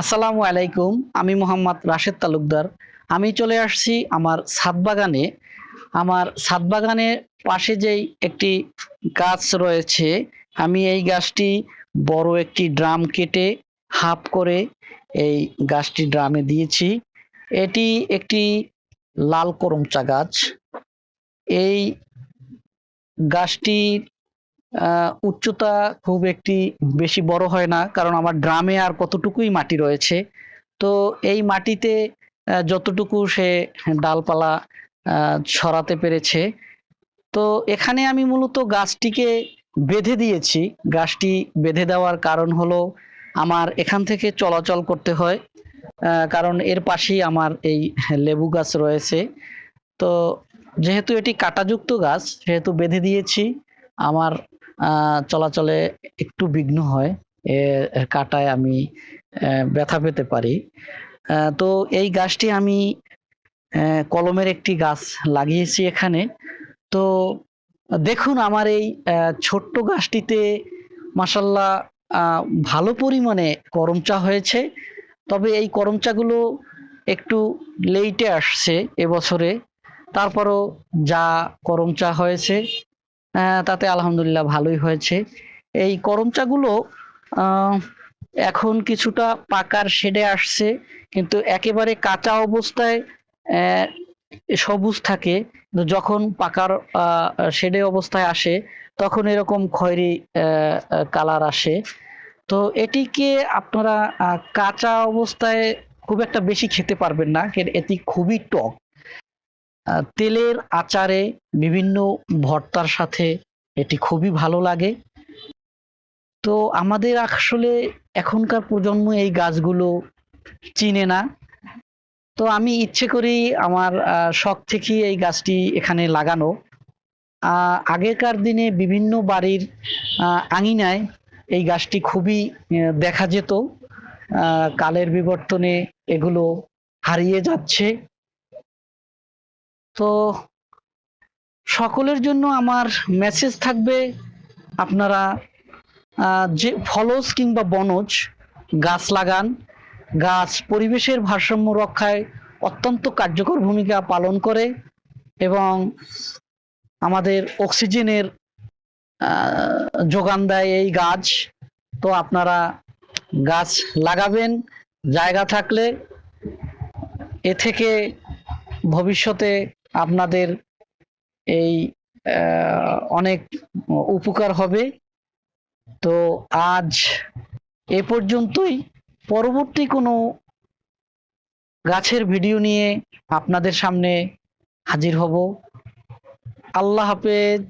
আসসালামু আলাইকুম, আমি মোহাম্মদ রাশেদ তালুকদার। আমি চলে আসছি আমার ছাদ বাগানে। আমার ছাদ বাগানের পাশে যেই একটি গাছ রয়েছে, আমি এই গাছটি বড় একটি ড্রাম কেটে হাফ করে এই গাছটি ড্রামে দিয়েছি। এটি একটি লাল করমচা গাছ। এই গাছটির উচ্চতা খুব একটি বেশি বড় হয় না, কারণ আমার ড্রামে আর কতটুকুই মাটি রয়েছে। তো এই মাটিতে যতটুকু সে ডালপালা ছড়াতে পেরেছে। তো এখানে আমি মূলত গাছটিকে বেঁধে দিয়েছি। গাছটি বেঁধে দেওয়ার কারণ হলো আমার এখান থেকে চলাচল করতে হয় কারণ এর পাশেই আমার এই লেবু গাছ রয়েছে। তো যেহেতু এটি কাঁটাযুক্ত গাছ, সেহেতু বেঁধে দিয়েছি। আমার চলাচলে একটু বিঘ্ন হয়। এর কাঁটায় আমি ব্যথা পেতে পারি। তো এই গাছটি আমি কলমের একটি গাছ লাগিয়েছি এখানে। তো দেখুন আমার এই ছোট্ট গাছটিতে মাসাল্লাহ ভালো পরিমাণে করমচা হয়েছে। তবে এই করমচাগুলো একটু লেইটে আসছে এবছরে তারপরও যা করমচা হয়েছে তাতে আলহামদুলিল্লাহ ভালোই হয়েছে। এই করমচাগুলো এখন কিছুটা পাকার শেডে আসছে, কিন্তু একেবারে কাঁচা অবস্থায় সবুজ থাকে। যখন পাকার শেডে অবস্থায় আসে, তখন এরকম খয়েরি কালার আসে। তো এটিকে আপনারা কাঁচা অবস্থায় খুব একটা বেশি খেতে পারবেন না এটি খুবই টক। তেলের আচারে বিভিন্ন ভর্তার সাথে এটি খুবই ভালো লাগে। তো আমাদের আসলে এখনকার প্রজন্ম এই গাছগুলো চিনে না। তো আমি ইচ্ছে করি আমার শখ থেকেই এই গাছটি এখানে লাগানো। আগেকার দিনে বিভিন্ন বাড়ির আঙিনায় এই গাছটি খুবই দেখা যেত। কালের বিবর্তনে এগুলো হারিয়ে যাচ্ছে। তো সকলের জন্য আমার মেসেজ থাকবে আপনারা যে ফলস কিংবা বনজ গাছ লাগান, গাছ পরিবেশের ভারসাম্য রক্ষায় অত্যন্ত কার্যকর ভূমিকা পালন করে এবং আমাদের অক্সিজেনের যোগান দেয় এই গাছ। তো আপনারা গাছ লাগাবেন, জায়গা থাকলে এ থেকে ভবিষ্যতে আপনাদের এই অনেক উপকার হবে। তো আজ এ পর্যন্তই। পরবর্তী কোনো গাছের ভিডিও নিয়ে আপনাদের সামনে হাজির হব। আল্লাহ হাফেজ।